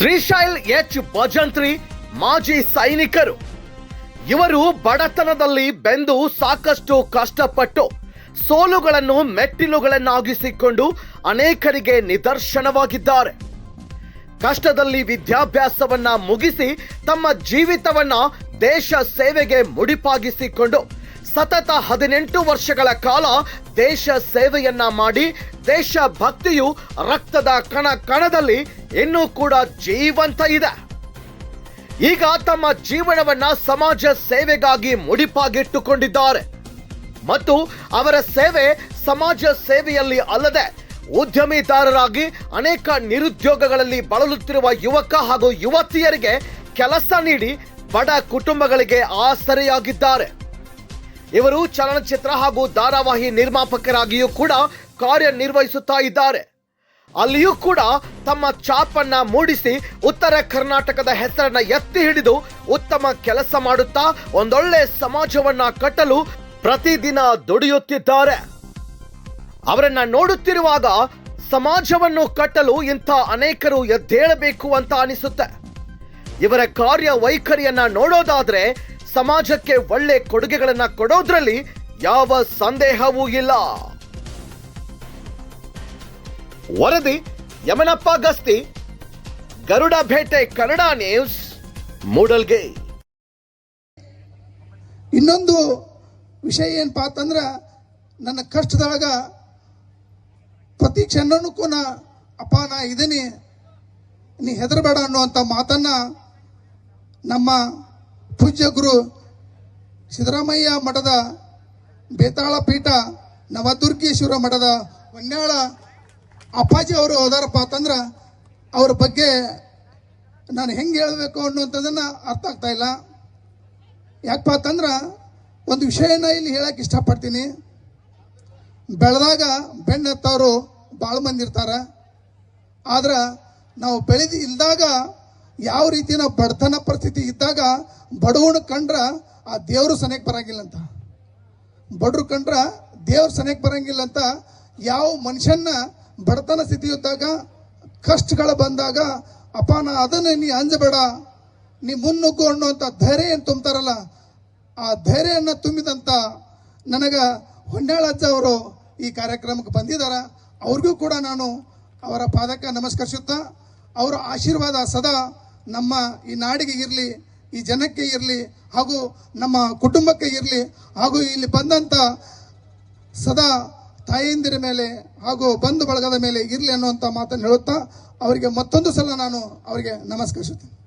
Shrishail H Bhajantri ಮಾಜಿ ಸೈನಿಕರು. ಇವರು ಬಡತನದಲ್ಲಿ ಬೆಂದು ಸಾಕಷ್ಟು ಕಷ್ಟಪಟ್ಟು ಸೋಲುಗಳನ್ನು ಮೆಟ್ಟಿಲುಗಳನ್ನಾಗಿಸಿಕೊಂಡು ಅನೇಕರಿಗೆ ನಿದರ್ಶನವಾಗಿದ್ದಾರೆ. ಕಷ್ಟದಲ್ಲಿ ವಿದ್ಯಾಭ್ಯಾಸವನ್ನ ಮುಗಿಸಿ ತಮ್ಮ ಜೀವಿತವನ್ನ ದೇಶ ಸೇವೆಗೆ ಮುಡಿಪಾಗಿಸಿಕೊಂಡು ಸತತ ಹದಿನೆಂಟು ವರ್ಷಗಳ ಕಾಲ ದೇಶ ಸೇವೆಯನ್ನ ಮಾಡಿ ದೇಶ ಭಕ್ತಿಯು ರಕ್ತದ ಕಣ ಕಣದಲ್ಲಿ ಇನ್ನೂ ಕೂಡ ಜೀವಂತ ಇದೆ. ಈಗ ತಮ್ಮ ಜೀವನವನ್ನ ಸಮಾಜ ಸೇವೆಗಾಗಿ ಮುಡಿಪಾಗಿಟ್ಟುಕೊಂಡಿದ್ದಾರೆ. ಮತ್ತು ಅವರ ಸೇವೆ ಸಮಾಜ ಸೇವೆಯಲ್ಲಿ ಅಲ್ಲದೆ ಉದ್ಯಮಿದಾರರಾಗಿ ಅನೇಕ ನಿರುದ್ಯೋಗಗಳಲ್ಲಿ ಬಳಲುತ್ತಿರುವ ಯುವಕ ಹಾಗೂ ಯುವತಿಯರಿಗೆ ಕೆಲಸ ನೀಡಿ ಬಡ ಕುಟುಂಬಗಳಿಗೆ ಆಸರೆಯಾಗಿದ್ದಾರೆ. ಇವರು ಚಲನಚಿತ್ರ ಹಾಗೂ ಧಾರಾವಾಹಿ ನಿರ್ಮಾಪಕರಾಗಿಯೂ ಕೂಡ ಕಾರ್ಯನಿರ್ವಹಿಸುತ್ತಾ ಇದ್ದಾರೆ. ಅಲ್ಲಿಯೂ ಕೂಡ ತಮ್ಮ ಚಾಪನ್ನ ಮೂಡಿಸಿ ಉತ್ತರ ಕರ್ನಾಟಕದ ಹೆಸರನ್ನ ಎತ್ತಿ ಹಿಡಿದು ಉತ್ತಮ ಕೆಲಸ ಮಾಡುತ್ತಾ ಒಂದೊಳ್ಳೆ ಸಮಾಜವನ್ನ ಕಟ್ಟಲು ಪ್ರತಿದಿನ ದುಡಿಯುತ್ತಿದ್ದಾರೆ. ಅವರನ್ನ ನೋಡುತ್ತಿರುವಾಗ ಸಮಾಜವನ್ನು ಕಟ್ಟಲು ಇಂಥ ಅನೇಕರು ಎದ್ದೇಳಬೇಕು ಅಂತ ಅನಿಸುತ್ತೆ. ಇವರ ಕಾರ್ಯ ವೈಖರಿಯನ್ನ ನೋಡೋದಾದ್ರೆ ಸಮಾಜಕ್ಕೆ ಒಳ್ಳೆ ಕೊಡುಗೆಗಳನ್ನ ಕೊಡೋದ್ರಲ್ಲಿ ಯಾವ ಸಂದೇಹವೂ ಇಲ್ಲ. ವರದಿ, ಯಮನಪ್ಪ ಗಸ್ತಿ, ಗರುಡ ಭೇಟೆ, ಕನ್ನಡ ನ್ಯೂಸ್, ಮೂಡಲ್ಗೆ. ಇನ್ನೊಂದು ವಿಷಯ ಏನಪ್ಪಾ ಅಂತಂದ್ರೆ ನನ್ನ ಕಷ್ಟದೊಳಗ ಪ್ರತಿ ಕ್ಷಣಕ್ಕೂ ನಾ ಅಪ್ಪ, ನಾ ಇದೀನಿ, ನೀ ಹೆದರಬೇಡ ಅನ್ನುವಂಥ ಮಾತನ್ನ ನಮ್ಮ ಪೂಜ್ಯ ಗುರು ಸಿದ್ದರಾಮಯ್ಯ ಮಠದ ಬೇತಾಳ ಪೀಠ ನವದುರ್ಗೇಶ್ವರ ಮಠದ ಹೊನ್ಯಾಳ ಅಪ್ಪಾಜಿ ಅವರು ಹೋದಾರಪ್ಪ ಅಂತಂದ್ರೆ ಅವ್ರ ಬಗ್ಗೆ ನಾನು ಹೆಂಗೆ ಹೇಳಬೇಕು ಅನ್ನುವಂಥದ್ದನ್ನು ಅರ್ಥ ಆಗ್ತಾ ಇಲ್ಲ. ಯಾಕಪ್ಪ ಅಂತಂದ್ರೆ ಒಂದು ವಿಷಯನ ಇಲ್ಲಿ ಹೇಳಕ್ಕೆ ಇಷ್ಟಪಡ್ತೀನಿ. ಬೆಳೆದಾಗ ಬೆಣ್ಣೆತ್ತವರು ಭಾಳ ಮಂದಿ ಇರ್ತಾರೆ. ಆದ್ರೆ ನಾವು ಬೆಳೆದು ಇಲ್ದಾಗ ಯಾವ ರೀತಿ ನಾವು ಬಡತನ ಪರಿಸ್ಥಿತಿ ಇದ್ದಾಗ ಬಡವನ ಕಂಡ್ರ ಆ ದೇವರು ಸನೇಕ್ ಬರಂಗಿಲ್ಲ ಅಂತ. ಬಡ್ರು ಕಂಡ್ರ ದೇವ್ರ ಸನೇಕ್ ಬರಂಗಿಲ್ಲ ಅಂತ ಯಾವ ಮನುಷ್ಯನ ಬಡತನ ಸ್ಥಿತಿ ಇದ್ದಾಗ ಕಷ್ಟಗಳು ಬಂದಾಗ, ಅಪ್ಪ, ನಾ ಅದನ್ನು ನೀ ಅಂಜಬೇಡ. ನೀ ಮುನ್ನುಗ್ಗು ಅನ್ನುವಂಥ ಧೈರ್ಯ ಏನು ತುಂಬ್ತಾರಲ್ಲ, ಆ ಧೈರ್ಯವನ್ನು ತುಂಬಿದಂಥ ನನಗೆ ಹೊನ್ನಾಳಜ್ಜ ಅವರು ಈ ಕಾರ್ಯಕ್ರಮಕ್ಕೆ ಬಂದಿದ್ದಾರೆ ಅವ್ರಿಗೂ ಕೂಡ ನಾನು ಅವರ ಪಾದಕ್ಕೆ ನಮಸ್ಕರಿಸುತ್ತಾ, ಅವರ ಆಶೀರ್ವಾದ ಸದಾ ನಮ್ಮ ಈ ನಾಡಿಗೆ ಇರಲಿ, ಈ ಜನಕ್ಕೆ ಇರಲಿ, ಹಾಗೂ ನಮ್ಮ ಕುಟುಂಬಕ್ಕೆ ಇರಲಿ, ಹಾಗೂ ಇಲ್ಲಿ ಬಂದಂಥ ಸದಾ ತಾಯಂದಿರ ಮೇಲೆ ಹಾಗೂ ಬಂಧು ಬಳಗದ ಮೇಲೆ ಇರಲಿ ಅನ್ನುವಂಥ ಮಾತನ್ನು ಹೇಳುತ್ತಾ ಅವರಿಗೆ ಮತ್ತೊಂದು ಸಲ ನಾನು ಅವರಿಗೆ ನಮಸ್ಕರಿಸುತ್ತೇನೆ.